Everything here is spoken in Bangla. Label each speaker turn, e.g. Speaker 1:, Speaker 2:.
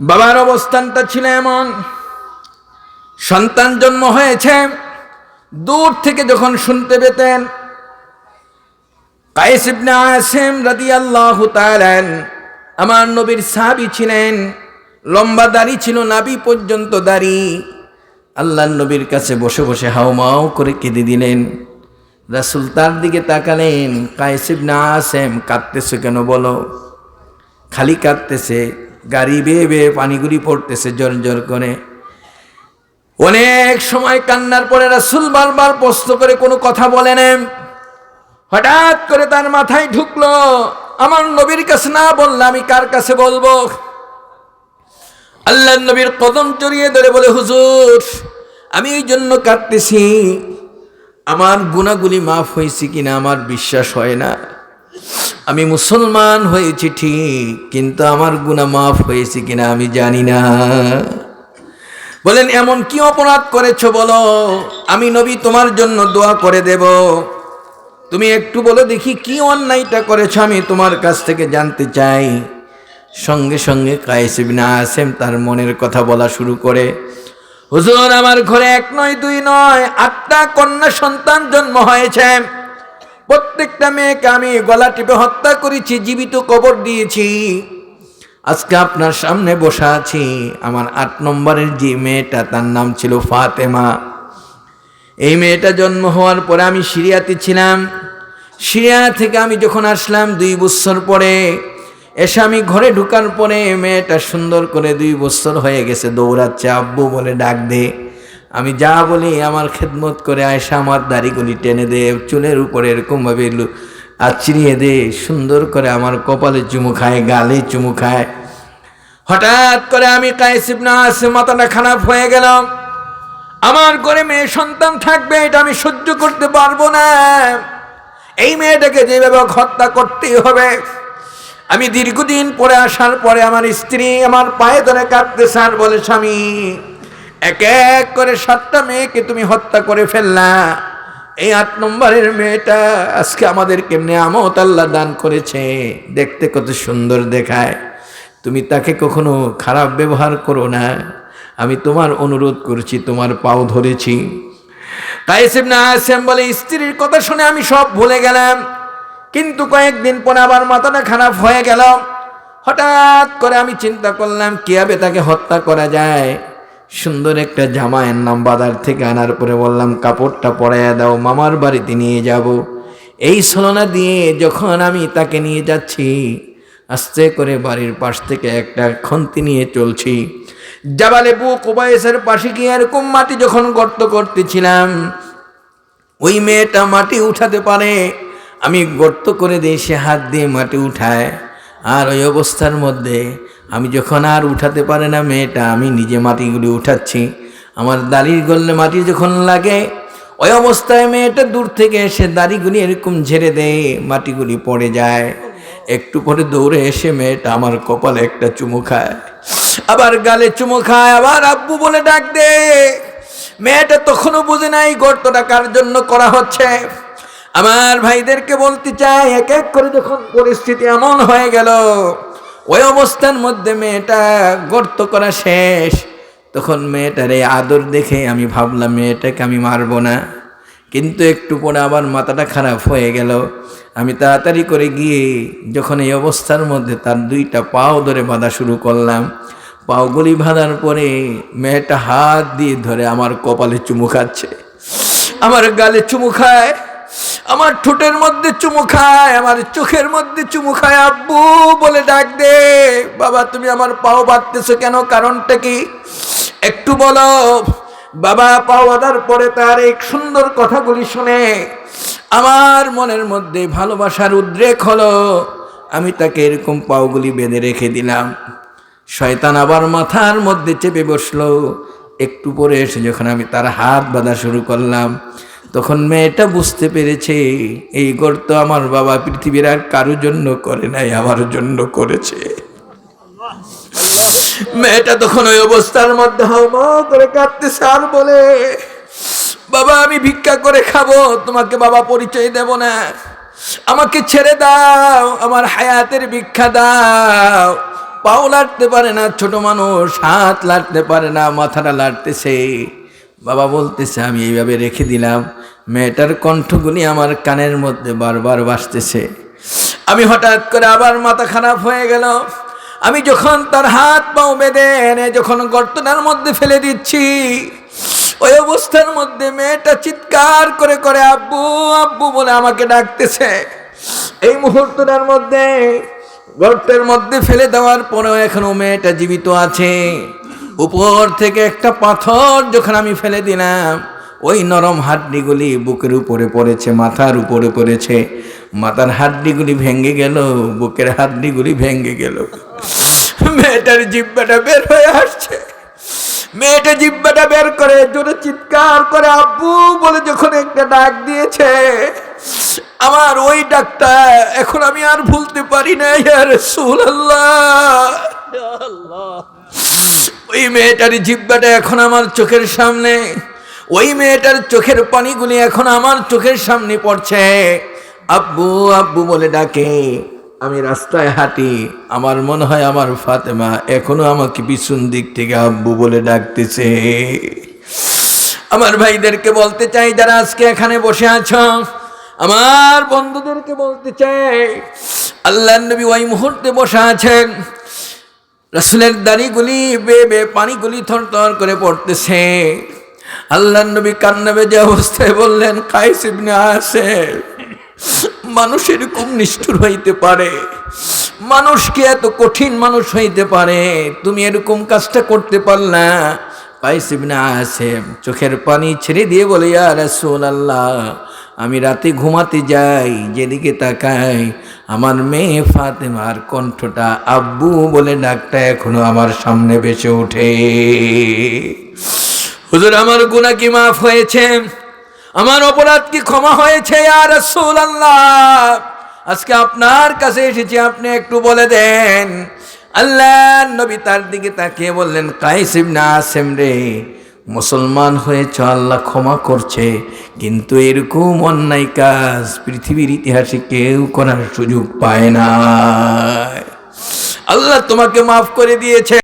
Speaker 1: বাবার অবস্থানটা ছিল এমন। সন্তান জন্ম হয়েছে, দূর থেকে যখন শুনতে পেতেন আসিম আমার নবীর সাহাবী ছিলেন, লম্বা দাড়ি ছিল নাবি পর্যন্ত দাড়ি। আল্লাহর নবীর কাছে বসে বসে হাউমাউ করে কেঁদে দিলেন। রাসূল তার দিকে তাকালেন, কায়েস না আসেম কাঁদতেছে কেন বলো? খালি কাঁদতেছে। গাড়ি বেয়ে বেয়ে পানিগুলি পড়তেছে জোর জোর করে। অনেক সময় কান্নার পরে রাসুল বারবার প্রশ্ন করে, কোনো কথা বলেন হঠাৎ করে তার মাথায় ঢুকলো, আমার নবীর কাছে না বললে আমি কার কাছে বলব? আল্লাহ নবীর কদম চড়িয়ে ধরে বলে, হুজুর, আমি এই জন্য কাঁদতেছি। আমার গুণাগুলি মাফ হয়েছে কিনা আমার বিশ্বাস হয় না। আমি মুসলমান হয়েছি ঠিক, কিন্তু আমার গুণা মাফ হয়েছে কিনা আমি জানি না। বলেন, এমন কি অপরাধ করেছ বলো? আমি নবী তোমার জন্য দোয়া করে দেব। তুমি একটু বলো দেখি কি অন্যায়টা করেছ আমি তোমার কাছ থেকে জানতে চাই। সঙ্গে সঙ্গে কায়েসিবিনা আসেম তার মনের কথা বলা শুরু করে, হুজুর, আমার ঘরে এক নয়, দুই নয়, আটটা কন্যা সন্তান জন্ম হয়েছে। প্রত্যেকটা মেয়েকে আমি গলা টিপে হত্যা করেছি, জীবিত কবর দিয়েছি। আজকে আপনার সামনে বসা আছি, আমার আট নম্বরের যে মেয়েটা, তার নাম ছিল ফাতেমা। এই মেয়েটা জন্ম হওয়ার পরে আমি সিরিয়াতে ছিলাম। সিরিয়া থেকে আমি যখন আসলাম, দুই বছর পরে এসে আমি ঘরে ঢুকার পরে মেয়েটা সুন্দর করে দুই বছর হয়ে গেছে, দৌড়াচ্ছে, আব্বু বলে ডাক দে। আমি যা বলি, আমার খেদমত করে আয়সা আমার দাড়িগুলি টেনে দে, চুলের উপরে এরকমভাবে আছড়িয়ে দে, সুন্দর করে আমার কপালে চুমু খায়, গালে চুমু খায়। হঠাৎ করে আমি কায়েসিব না মাথাটা খারাপ হয়ে গেলাম। আমার ঘরে মেয়ে সন্তান থাকবে, এটা আমি সহ্য করতে পারব না। এই মেয়েটাকে যেভাবে হত্যা করতেই হবে। আমি দীর্ঘদিন পরে আসার পরে আমার স্ত্রী আমার পায়ে ধরে কাঁদতে স্যার বলে, স্বামী এক এক করে সাতটা মেয়েকে তুমি হত্যা করে ফেললা। এই আট নম্বরের মেয়েটা আজকে আমাদের কেমনে আমত আল্লাহ দান করেছে। দেখতে কত সুন্দর দেখায়। তুমি তাকে কখনো খারাপ ব্যবহার করো না। আমি তোমার অনুরোধ করছি, তোমার পাও ধরেছি। কায়েসিম না আসেম বলে, স্ত্রীর কথা শুনে আমি সব ভুলে গেলাম। কিন্তু কয়েকদিন পরে আবার মাথাটা খারাপ হয়ে গেল। হঠাৎ করে আমি চিন্তা করলাম কীভাবে তাকে হত্যা করা যায়? সুন্দর একটা জামায়ের নাম বাজার থেকে আনার পরে বললাম, কাপড়টা পরাইয়া দাও, মামার বাড়িতে নিয়ে যাব। এই ছলনা দিয়ে যখন আমি তাকে নিয়ে যাচ্ছি, আস্তে করে বাড়ির পাশ থেকে একটা খন্তি নিয়ে চলছি। জাবালে বুক উবায়েসের পাশে গিয়ে এরকম মাটি যখন গর্ত করতেছিলাম, ওই মেয়েটা মাটি উঠাতে পারে, আমি গর্ত করে দিই সে হাত দিয়ে মাটি উঠায়। আর ওই অবস্থার মধ্যে আমি যখন আর উঠাতে পারে না মেয়েটা, আমি নিজে মাটিগুলি উঠাচ্ছি। আমার দাড়ির গললে মাটি যখন লাগে, ওই অবস্থায় মেয়েটা দূর থেকে এসে দাড়িগুলি এরকম ঝেড়ে দেয়, মাটিগুলি পড়ে যায়। একটু পরে দৌড়ে এসে মেয়েটা আমার কপালে একটা চুমু খায়। আবার গালে চুমু খায়, আবার আব্বু বলে ডাক দে মেয়েটা তখনও বুঝে নাই গর্তটা কার জন্য করা হচ্ছে। আমার ভাইদেরকে বলতে চাই, এক এক করে যখন পরিস্থিতি এমন হয়ে গেল। ওই অবস্থার মধ্যে মেয়েটা গর্ত করা শেষ। তখন মেয়েটার এই আদর দেখে আমি ভাবলাম, মেয়েটাকে আমি মারবো না। কিন্তু একটু পরে আবার মাথাটা খারাপ হয়ে গেল। আমি তাড়াতাড়ি করে গিয়ে যখন এই অবস্থার মধ্যে তার দুইটা পাও ধরে বাঁধা শুরু করলাম, পাওগুলি বাঁধার পরে মেয়েটা হাত দিয়ে ধরে আমার কপালে চুমু খাচ্ছে। আমার গালে চুমু খায়। আমার ঠোঁটের মধ্যে চুমু খায়, আমার চোখের মধ্যে চুমু খায়, আব্বু বলে ডাক দে। বাবা, তুমি আমার পাও বাঁধতেছো কেন? কারণটা কি? একটু বলো। বাবা, পাও বাঁধার পরে তার এক সুন্দর কথাগুলি শুনে আমার মনের মধ্যে ভালোবাসার উদ্রেক হলো। আমি তাকে এরকম পাওগুলি বেঁধে রেখে দিলাম। শয়তান আবার মাথার মধ্যে চেপে বসল। একটু পরে এসে যখন আমি তার হাত বাঁধা শুরু করলাম তখন মেয়েটা বুঝতে পেরেছে, এই গর্ত আমার বাবা পৃথিবীর আর কারোর জন্য করে নাই, আমার জন্য করেছে। মেয়েটা তখন ওই অবস্থার মধ্যে করে কাঁদতেছে আর বলে, বাবা, আমি ভিক্ষা করে খাব, তোমাকে বাবা পরিচয় দেব না। আমাকে ছেড়ে দাও, আমার হায়াতের ভিক্ষা দাও। পাও লাড়তে পারে না ছোট মানুষ, হাত লাড়তে পারে না, মাথাটা লাড়তেছে বাবা বলতেছে, আমি এইভাবে রেখে দিলাম। মেয়েটার কণ্ঠগুলি আমার কানের মধ্যে বারবার বাসতেছে আমি হঠাৎ করে আবার মাথা খারাপ হয়ে গেল। আমি যখন তার হাত পাও বেঁধে এনে যখন গর্তটার মধ্যে ফেলে দিচ্ছি, ওই অবস্থার মধ্যে মেয়েটা চিৎকার করে করে, আব্বু আব্বু বলে আমাকে ডাকতেছে। এই মুহূর্তটার মধ্যে, গর্তের মধ্যে ফেলে দেওয়ার পরেও এখনও মেয়েটা জীবিত আছে। উপর থেকে একটা পাথর যখন আমি ফেলে দিলাম, ওই নরম হাড্ডিগুলি বুকের উপরে পড়েছে, মাথার উপরে পড়েছে। মাথার হাড্ডিগুলি ভেঙে গেল, বুকের হাড্ডিগুলি ভেঙে গেল। মেয়েটার জিব্বাটা বের হয়ে আসছে। মেয়েটা জিব্বাটা বের করে জোরে চিৎকার করে, আব্বু, বলে যখন একটা ডাক দিয়েছে, আমার ওই ডাকটা এখন আমি আর ভুলতে পারি না ইয়ার আল্লাহ। ওই মেয়েটার জিব্বাটা এখন আমার চোখের সামনে, ওই মেয়েটার চোখের পানিগুলি এখন আমার চোখের সামনে পড়ছে। আব্বু আব্বু বলে ডাকে, আমি রাস্তায় হাঁটি, আমার মনে হয় আমার ফাতেমা এখনও আমাকে পিছন দিক থেকে আব্বু বলে ডাকতেছে। আমার ভাইদেরকে বলতে চাই, যারা আজকে এখানে বসে আছো, আমার বন্ধুদেরকে বলতে চাই আল্লাহ নবী ওই মুহূর্তে বসে আছেন। রাসুলের দাড়িগুলি বে বে পানিগুলি থর থর করে পড়তেছে। আল্লাহ নবী কান্নাবে যে অবস্থায় বললেন, কাইস ইবনে আসে মানুষ এরকম নিষ্ঠুর হইতে পারে? মানুষ কি এত কঠিন মানুষ হইতে পারে? তুমি এরকম কাজটা করতে পারলা কাইস ইবনে আসে চোখের পানি ছেড়ে দিয়ে বলে, ইয়া রাসূল আল্লাহ আমি রাতে ঘুমাতে যাই, যেদিকে তাকাই, আমার মেয়ে ফাতেমার কণ্ঠটা আব্বু বলে ডাকটা এখনও আমার সামনে বেঁচে ওঠে। হুজুর, আমার গুণা কি মাফ হয়েছে? আমার অপরাধ কি ক্ষমা হয়েছে আর আল্লাহ আজকে আপনার কাছে এসেছি, আপনি একটু বলে দেন। আল্লাহ নবী তার দিকে তাকিয়ে বললেন, কাইস না আসেম রে মুসলমান হয়েছ আল্লাহ ক্ষমা করছে। কিন্তু এরকম অন্যায় কাজ পৃথিবীর ইতিহাসে কেউ করার সুযোগ পায় না। আল্লাহ তোমাকে মাফ করে দিয়েছে।